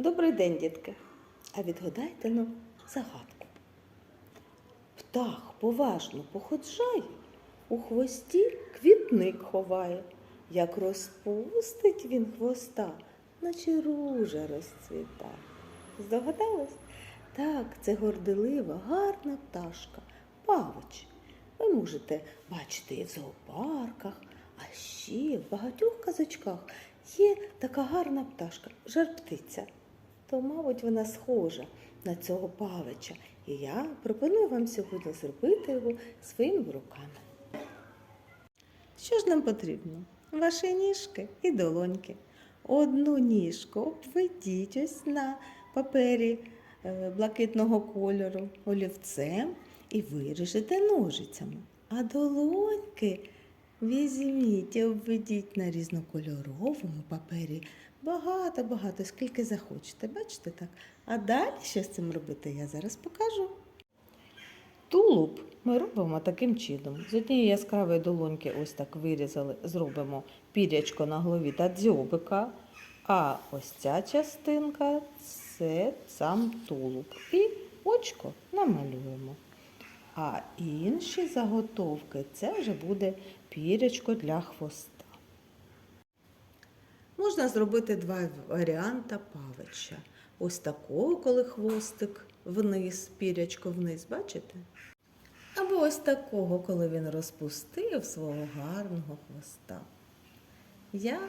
Добрий день, дітки. А відгадайте ну загадку. Птах поважно походжає, у хвості квітник ховає. Як розпустить він хвоста, наче ружа розцвіта. Здогадались? Так, це горделива, гарна пташка, павич. Ви можете бачити і в зоопарках, а ще в багатьох казочках є така гарна пташка, жар-птиця. То, мабуть, вона схожа на цього павича. І я пропоную вам сьогодні зробити його своїми руками. Що ж нам потрібно? Ваші ніжки і долоньки. Одну ніжку обведіть ось на папері е, блакитного кольору олівцем і виріжете ножицями. А долоньки візьміть обведіть на різнокольоровому папері багато-багато, скільки захочете. Бачите так? А далі що з цим робити, я зараз покажу. Тулуб ми робимо таким чином. З однієї яскравої долоньки ось так вирізали, зробимо пірячко на голові та дзьобика. А ось ця частинка це сам тулуб. І очко намалюємо. А інші заготовки це вже буде пірячко для хвоста. Можна зробити два варіанти павича. Ось такого, коли хвостик вниз, пірячко вниз, бачите? Або ось такого, коли він розпустив свого гарного хвоста. Я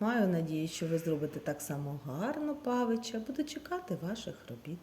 маю надію, що ви зробите так само гарно павича. Буду чекати ваших робіт.